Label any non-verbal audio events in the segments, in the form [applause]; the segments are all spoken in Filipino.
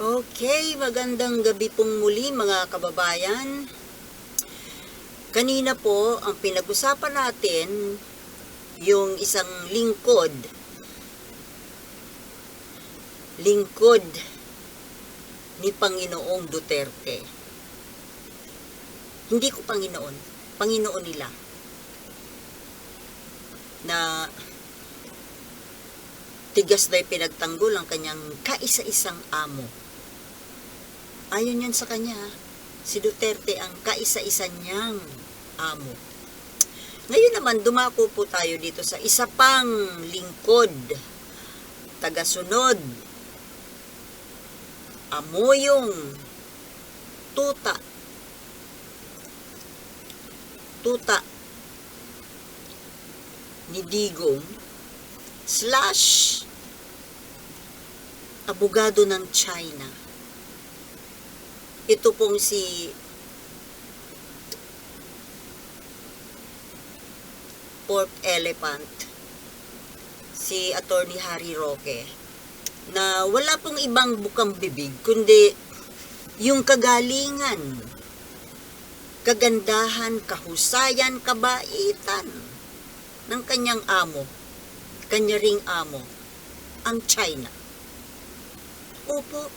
Okay, magandang gabi pong muli mga kababayan. Kanina po, ang pinag-usapan natin, yung isang lingkod. Lingkod ni Panginoong Duterte. Hindi ko Panginoon, Panginoon nila. Na tigas na pinagtanggol ang kanyang kaisa-isang amo. Ayon yan sa kanya, si Duterte ang kaisa-isa niyang amo. Ngayon naman, dumako po tayo dito sa isa pang lingkod, tagasunod, amoyong, tuta, tuta, ni Digong, slash, abogado ng China. Ito pong si Pork Elephant, si Attorney Harry Roque, na wala pong ibang bukang bibig, kundi yung kagalingan, kagandahan, kahusayan, kabaitan ng kanyang amo, kanya ring amo, ang China. Opo,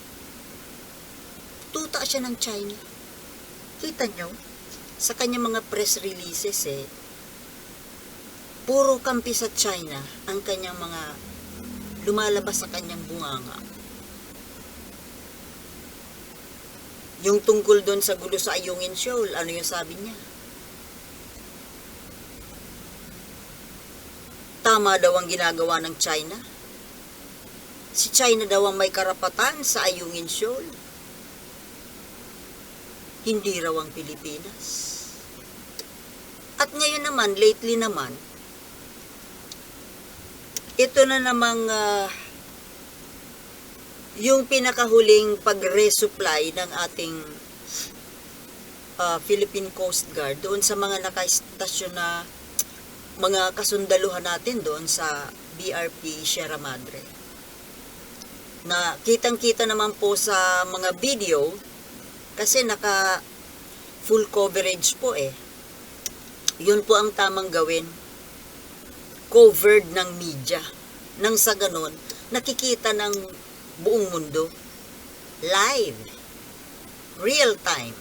tuta siya ng China. Kita nyo? Sa kanyang mga press releases eh, puro kampi sa China ang kanyang mga lumalabas sa kanyang bunganga. Yung tungkol doon sa gulo sa Ayungin Shoal, ano yung sabi niya? Tama daw ang ginagawa ng China. Si China daw ang may karapatan sa Ayungin Shoal. Hindi raw ang Pilipinas. At ngayon naman, lately naman, ito na namang ah, yung pinakahuling pag-resupply ng ating ah, Philippine Coast Guard doon sa mga naka-stasyon na mga kasundaluhan natin doon sa BRP Sierra Madre. Na kitang-kita naman po sa mga video kasi naka full coverage po eh. Yun po ang tamang gawin. Covered ng media. Nang sa ganon, nakikita ng buong mundo. Live. Real time.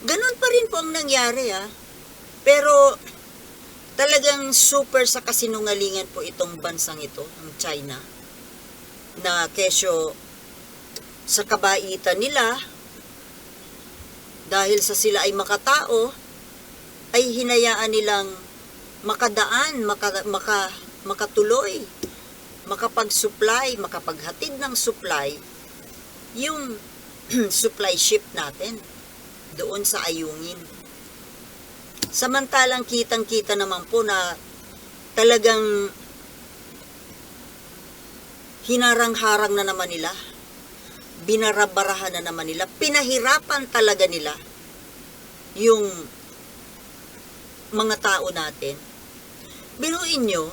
Ganon pa rin po ang nangyari ah. Pero talagang super sa kasinungalingan po itong bansang ito, ang China, na kesyo sa kabaitan nila, dahil sa sila ay makatao, ay hinayaan nilang makadaan, maka, maka, makatuloy, makapag-supply, makapaghatid ng supply, yung [clears throat] supply ship natin doon sa Ayungin. Samantalang kitang-kita naman po na talagang hinarang-harang na naman nila. Binarabarahan na naman nila. Pinahirapan talaga nila yung mga tao natin. Binuin nyo,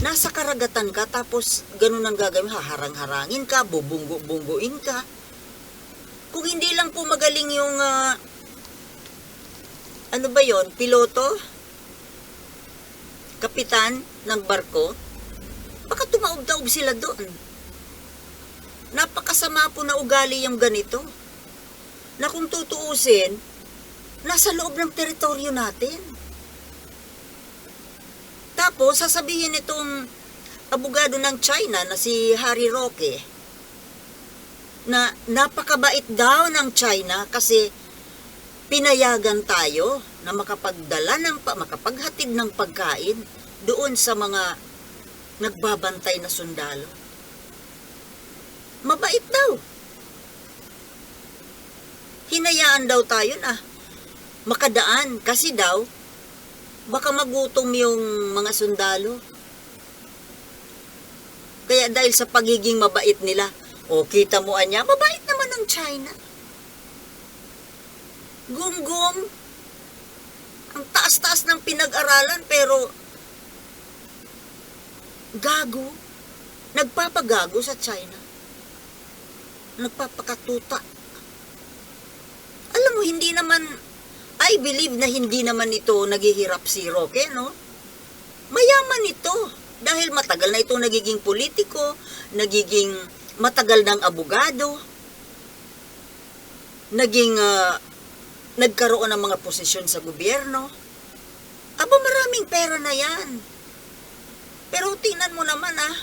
nasa karagatan ka tapos ganun ang gagawin, haharang-harangin ka, bubunggo-bungguin ka. Kung hindi lang po magaling yung ah, ano ba yon piloto? Kapitan ng barko? Baka tumaob-taob sila doon. Napakasama po na ugali yung ganito. Na kung tutuusin, nasa loob ng teritoryo natin. Tapos, sasabihin itong abogado ng China na si Harry Roque na napakabait daw ng China kasi pinayagan tayo na makapagdala ng pa- makapaghatid ng pagkain doon sa mga nagbabantay na sundalo. Mabait daw. Hinayaan daw tayo na makadaan kasi daw baka magutom yung mga sundalo. Kaya dahil sa pagiging mabait nila, o kita mo anya, mabait naman ng China. Gunggong. Ang taas-taas ng pinag-aralan pero gago. nagpapagago sa China. Nagpapakatuta. Alam mo, hindi naman, I believe na hindi naman ito naghihirap si Roque, no? Mayaman ito. Dahil matagal na ito nagiging politiko, nagiging matagal ng abogado, naging ah, nagkaroon ng mga posisyon sa gobyerno. Aba, maraming pera na yan. Pero tingnan mo naman ah,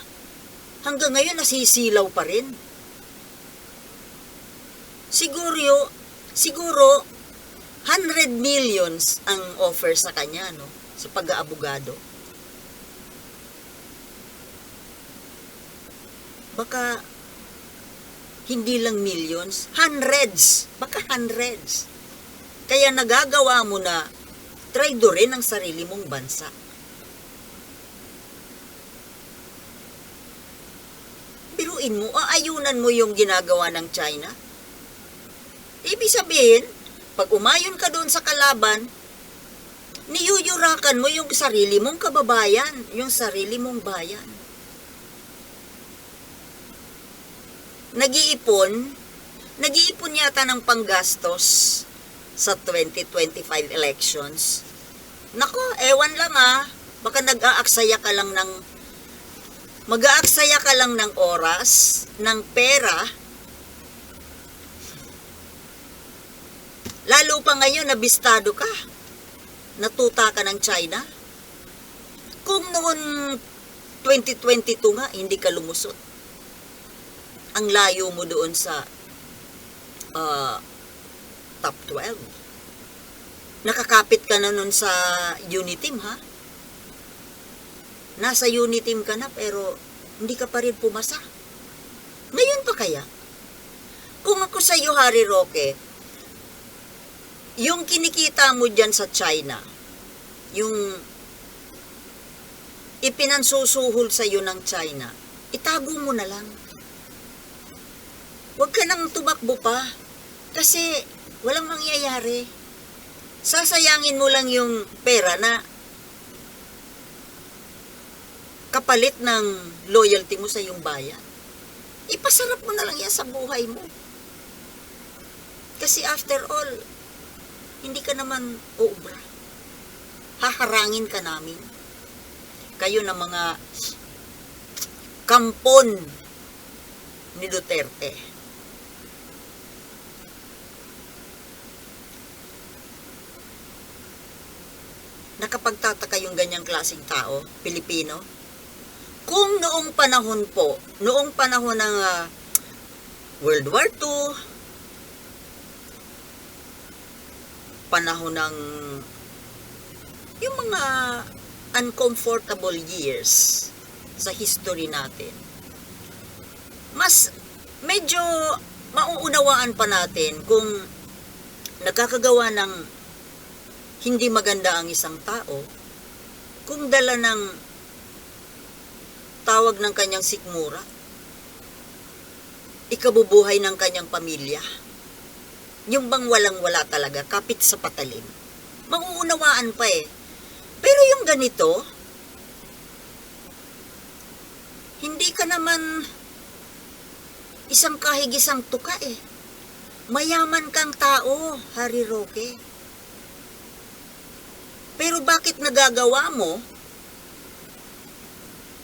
hanggang ngayon nasisilaw pa rin. Siguro, siguro, 100 millions ang offer sa kanya, no? Sa pag-aabogado. Baka, hindi lang millions, hundreds. Baka hundreds. Kaya nagagawa mo na traidorin ang sarili mong bansa. Biruin mo, aayunan mo yung ginagawa ng China. Ibig sabihin, pag umayon ka doon sa kalaban, niyuyurakan mo yung sarili mong kababayan, yung sarili mong bayan. Nag-iipon, nag-iipon yata ng panggastos sa 2025 elections. Nako, ewan lang ah, baka nag-aaksaya ka lang ng mag-aaksaya ka lang ng oras, ng pera, lalo pa ngayon na bistado ka, natuta ka ng China. Kung noon 2022 nga, hindi ka lumusot. Ang layo mo doon sa ah, top 12. Nakakapit ka na nun sa Uniteam, ha? Nasa Uniteam ka na pero hindi ka pa rin pumasa. Ngayon pa kaya? Kung ako sa iyo, Harry Roque, yung kinikita mo dyan sa China, yung ipinansusuhol sa iyo ng China, itago mo na lang. Huwag ka nang tumakbo pa. Kasi walang mangyayari. Sasayangin mo lang yung pera na kapalit ng loyalty mo sa iyong bayan. Ipasarap mo na lang yan sa buhay mo. Kasi after all, hindi ka naman uubra. Haharangin ka namin. Kayo na mga kampon ni Duterte. Nakapagtataka yung ganyang klaseng tao, Pilipino. Kung noong panahon po, noong panahon ng ah, World War II, panahon ng yung mga uncomfortable years sa history natin, mas medyo mauunawaan pa natin kung nagkakagawa ng hindi maganda ang isang tao, kung dala ng tawag ng kanyang sikmura, ikabubuhay ng kanyang pamilya, yung bang walang-wala talaga, kapit sa patalim. Mauunawaan pa eh. Pero yung ganito, hindi ka naman isang kahigisang tuka eh. Mayaman kang tao, Harry Roque. Pero bakit nagagawa mo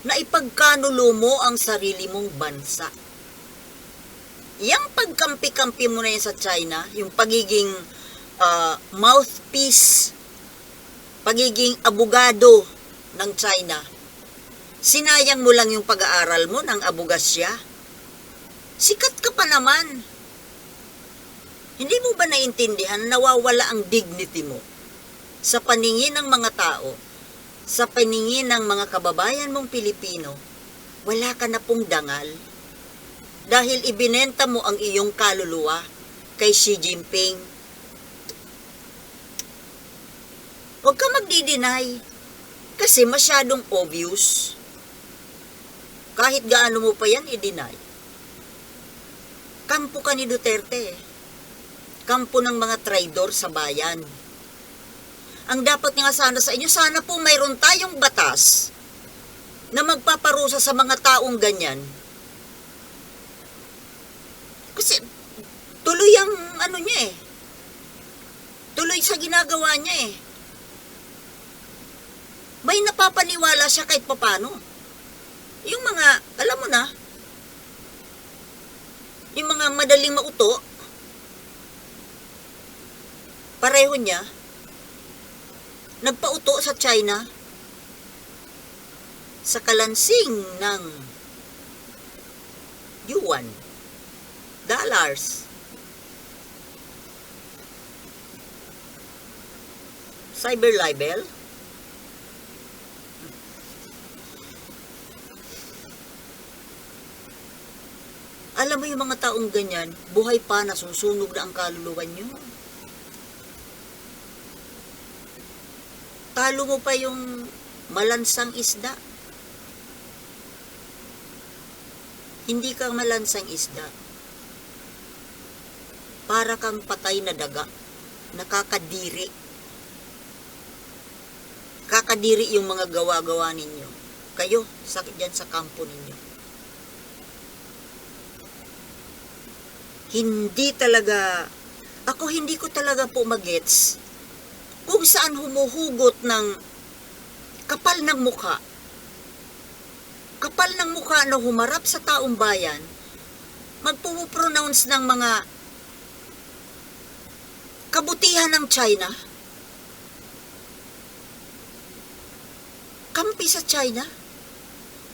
na ipagkanulo mo ang sarili mong bansa? Yang pagkampi-kampi mo na yan sa China, yung pagiging ah, mouthpiece, pagiging abogado ng China, sinayang mo lang yung pag-aaral mo ng abogasya. Sikat ka pa naman. Hindi mo ba naintindihan nawawala ang dignity mo sa paningin ng mga tao, sa paningin ng mga kababayan mong Pilipino, wala ka na pong dangal dahil ibinenta mo ang iyong kaluluwa kay Xi Jinping. Huwag ka magdi-deny kasi masyadong obvious. Kahit gaano mo pa yan i-deny. Kampo ka ni Duterte. Kampo ng mga traidor sa bayan. Ang dapat nga sana sa inyo, sana po mayroon tayong batas na magpaparusa parusa sa mga taong ganyan. Kasi tuloy ang ano niya eh. Tuloy sa ginagawa niya eh. May napapaniwala siya kahit papano. Yung mga, alam mo na, yung mga madaling mauto, pareho niya, nagpauto sa China sa kalansing ng yuan, dollars. Cyber libel? Alam mo yung mga taong ganyan, buhay pa, nasusunog na ang kaluluwa nyo. Talo mo pa yung malansang isda. Hindi ka malansang isda. Para kang patay na daga. Nakakadiri. Kakadiri yung mga gawa-gawa ninyo. Kayo, sakit dyan sa kampo ninyo. Hindi talaga, ako hindi ko talaga po magets kung saan humuhugot ng kapal ng mukha. Kapal ng mukha na humarap sa taong bayan, magpupronounce ng mga kabutihan ng China. Kampi sa China.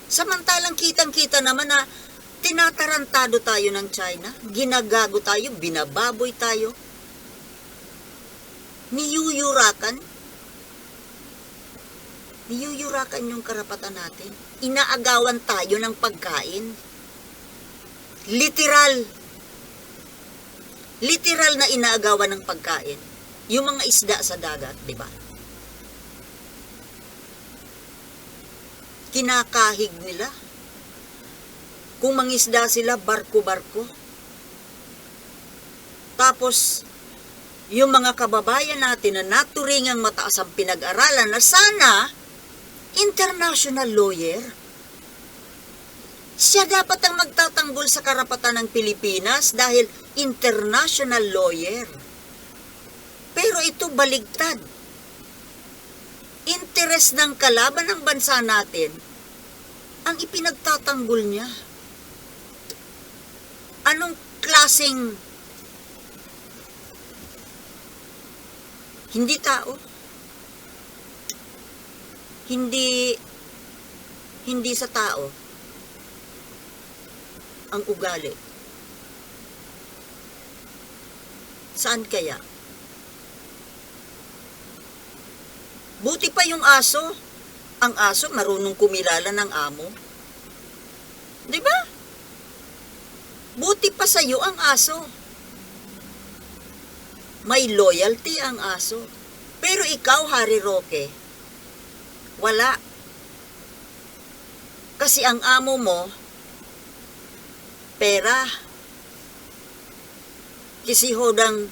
Samantalang kitang-kita naman na tinatarantado tayo ng China, ginagago tayo, binababoy tayo, niyuyurakan, niyuyurakan yung karapatan natin. Inaagawan tayo ng pagkain. Literal. Literal na inaagawan ng pagkain. Yung mga isda sa dagat, di ba? Kinakahig nila. Kung mangisda sila, barko-barko. Tapos, yung mga kababayan natin na naturingang mataas ang pinag-aralan na sana international lawyer. Siya dapat ang magtatanggol sa karapatan ng Pilipinas dahil international lawyer. Pero ito baligtad. Interes ng kalaban ng bansa natin ang ipinagtatanggol niya. Anong klaseng hindi tao? Hindi hindi sa tao ang ugali. Saan kaya? Buti pa yung aso. Ang aso marunong kumilala ng amo. 'Di ba? Buti pa sa iyo ang aso. May loyalty ang aso. Pero ikaw, Harry Roque, wala. Kasi ang amo mo, pera. Kisihodang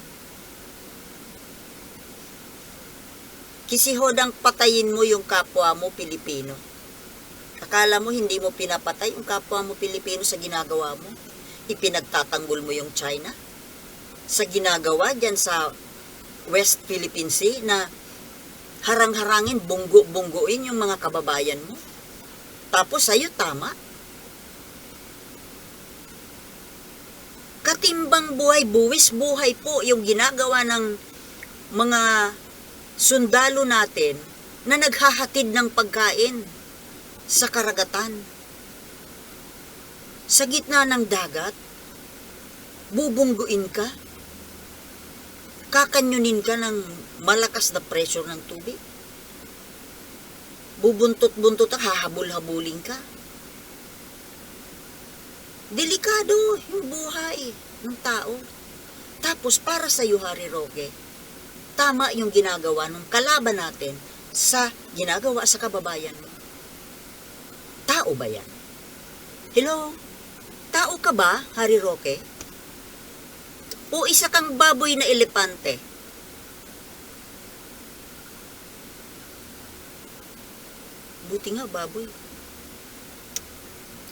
kisihodang patayin mo yung kapwa mo Pilipino. Akala mo hindi mo pinapatay yung kapwa mo Pilipino sa ginagawa mo? Ipinagtatanggol mo yung China? Sa ginagawa dyan sa West Philippine Sea na harang-harangin, bunggo-bungguin yung mga kababayan mo? Tapos sa'yo tama? Katimbang buhay, buwis buhay po yung ginagawa ng mga sundalo natin na naghahatid ng pagkain sa karagatan. Sa gitna ng dagat, bubungguin ka, kakanyunin ka ng malakas na pressure ng tubig. Bubuntot-buntot ka, hahabol-habulin ka. Delikado yung buhay ng tao. Tapos para sa iyo, Harry Roque, tama yung ginagawa ng kalaban natin sa ginagawa sa kababayan mo. Tao ba yan? Hello? Tao ka ba, Harry Roque? O isa kang baboy na elepante? Buti nga, baboy.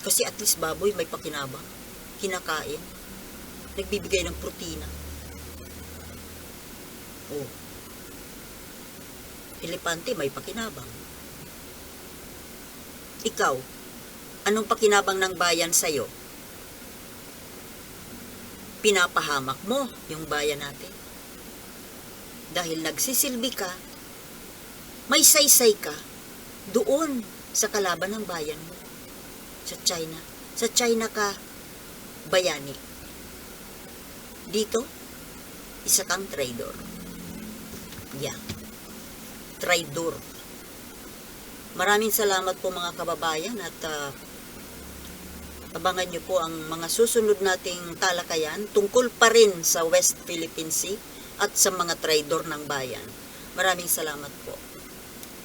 Kasi at least baboy may pakinabang. Kinakain. Nagbibigay ng protina. Oh. Elepante may pakinabang. Ikaw, anong pakinabang ng bayan sa'yo? Pinapahamak mo yung bayan natin. Dahil nagsisilbi ka, may saysay ka doon sa kalaban ng bayan mo. Sa China. Sa China ka bayani. Dito, isa kang traidor. Yeah. Traidor. Maraming salamat po mga kababayan at ah, abangan nyo po ang mga susunod nating talakayan tungkol pa rin sa West Philippine Sea at sa mga traidor ng bayan. Maraming salamat po.